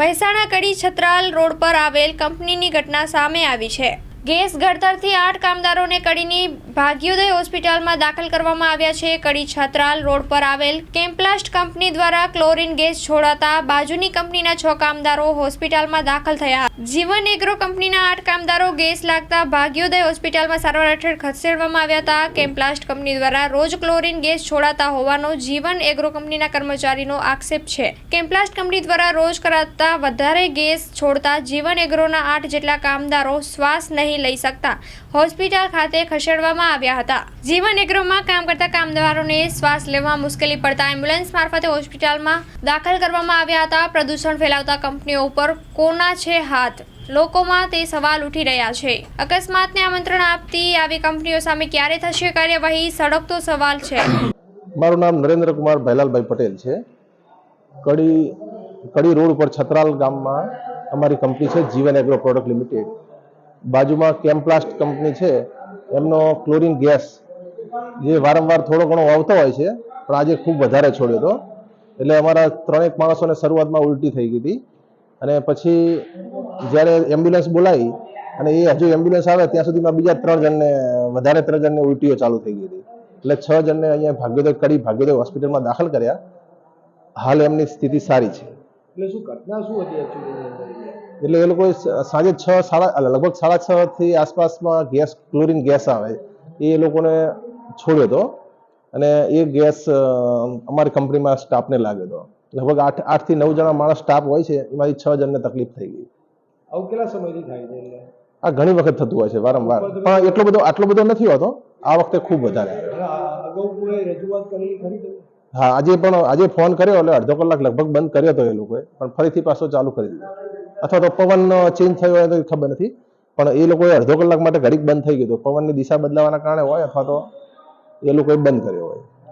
મહેસાણા કડી Chhatral road પર આવેલ કંપનીની ઘટના સામે આવી છે. ગેસ ગળતરથી આઠ કામદારોને કડીની ભાગ્યોદય હોસ્પિટલમાં દાખલ કરવામાં આવ્યા છે. કડી છત્રાલ રોડ પર આવેલ કેમ્પ્લાસ્ટ કંપની દ્વારા ક્લોરીન ગેસ છોડાતા બાજુની કંપનીના છ કામદારો હોસ્પિટલમાં દાખલ થયા. જીવન એગ્રો કંપનીના આઠ કામદારો ગેસ લાગતા ભાગ્યોદય હોસ્પિટલમાં સારવાર હેઠળ ખસેડવામાં આવ્યા હતા. કેમ્પ્લાસ્ટ કંપની દ્વારા રોજ ક્લોરીન ગેસ છોડાતા હોવાનો જીવન એગ્રો કંપનીના કર્મચારીનો આક્ષેપ છે. કેમ્પ્લાસ્ટ કંપની દ્વારા રોજ કરાતા વધારે ગેસ છોડતા જીવન એગ્રોના આઠ જેટલા કામદારો શ્વાસ નહીં લઈ શકતા. હોસ્પિટલ ખાતે ખસેડવામાં આવ્યા હતા. જીવન એગ્રોમાં કામ કરતા કામદારોને શ્વાસ લેવા મુશ્કેલી પડતા એમ્બ્યુલન્સ મારફતે હોસ્પિટલમાં દાખલ કરવામાં આવ્યા હતા. પ્રદૂષણ ફેલાવતા કંપનીઓ ઉપર કોના છે હાથ? લોકોમાં તે સવાલ ઉઠી રહ્યા છે. અકસ્માતને આમંત્રણ આપતી આવી કંપનીઓ સામે ક્યારે થશે કાર્યવાહી? સડકતો સવાલ છે. મારું નામ નરેન્દ્ર ભૈલાલભાઈ પટેલ છે. કડી કડી રોડ ઉપર છત્રાલ ગામમાં અમારી કંપની છે, જીવન એગ્રો પ્રોડક્ટ લિમિટેડ. બાજુમાં કેમ્પ્લાસ્ટ કંપની છે, એમનો ક્લોરિન ગેસ જે વારંવાર થોડો ઘણો આવતો હોય છે, પણ આજે ખૂબ વધારે છોડ્યો હતો. એટલે અમારા ત્રણેક માણસોને શરૂઆતમાં ઉલટી થઈ ગઈ હતી. અને પછી જ્યારે એમ્બ્યુલન્સ બોલાવી, અને એ હજુ એમ્બ્યુલન્સ આવે, ત્યાં સુધીમાં બીજા ત્રણ જણને, વધારે ત્રણ જણને ઉલટીઓ ચાલુ થઈ ગઈ હતી. એટલે છ જણને અહીંયા ભાગ્યોદય કરી, ભાગ્યોદય હોસ્પિટલમાં દાખલ કર્યા. હાલ એમની સ્થિતિ સારી છે. એટલે શું ઘટના શું હતી એકચ્યુઅલી એટલે એ લોકોએ સ- સાંજે છ સાડા લગભગ સાડા છ થી આસપાસમાં ગેસ ક્લોરિન ગેસ આવે. એ લોકોને છોડ્યો હતો અને એ ગેસ અમારી કંપનીમાં સ્ટાફને લાગ્યો હતો. લગભગ આઠ આઠથી નવ જણા માણસ સ્ટાફ હોય છે એમાંથી છ જણને તકલીફ થઈ ગઈ. આવું કેટલા સમયથી થાય છે આ ઘણી વખત થતું હોય છે વારંવાર. પણ એટલો બધો આટલો બધો નથી હોતો. આ વખતે ખૂબ વધારે અગાઉ રજૂઆત કરેલી ખરી હા, આજે પણ, આજે ફોન કર્યો એટલે અડધો કલાક લગભગ બંધ કર્યો હતો એ લોકોએ, પણ ફરીથી પાછો ચાલુ કરી દીધો. અથવા તો પવન ચેન્જ થયો હોય તો ખબર નથી, પણ એ લોકોએ અડધો કલાક માટે ઘડીક બંધ થઈ ગયો હતો. પવનની દિશા બદલાવાના કારણે હોય અથવા તો એ લોકોએ બંધ કર્યો હોય.